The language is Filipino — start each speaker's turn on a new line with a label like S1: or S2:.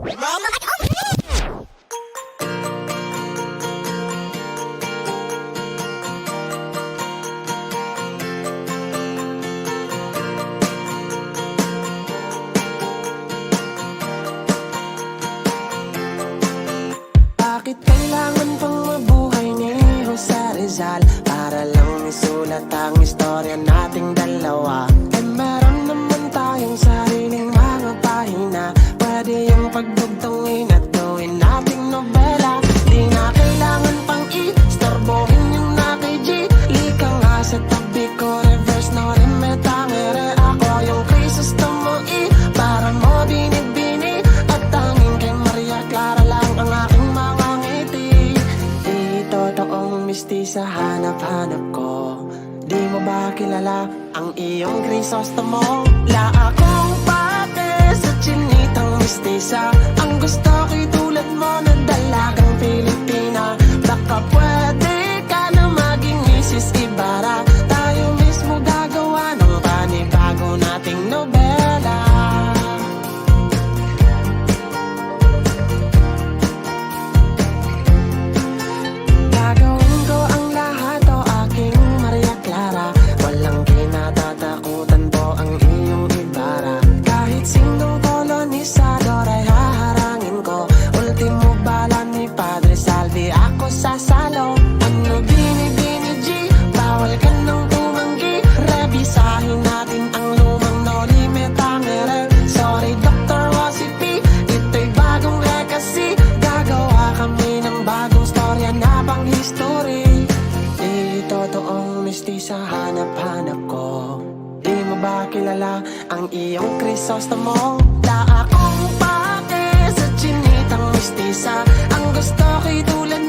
S1: Bakit kailangan pang mabuhay ni Jose Rizal? Para lang isulat ang istorya nating dalawa totoong mistisa hanap-hanap ko Di mo ba kilala ang iyong Crisostomo? La akong pate sa chinitang mistisa Ang gusto ko'y tulad mo na dalagang Pilipina na pang history. Di totoong mistisa hanap-hanap ko. Di mo ba kilala ang iyong Crisostomo? La akong pake sa chinitang mistisa Ang gusto ko'y tulad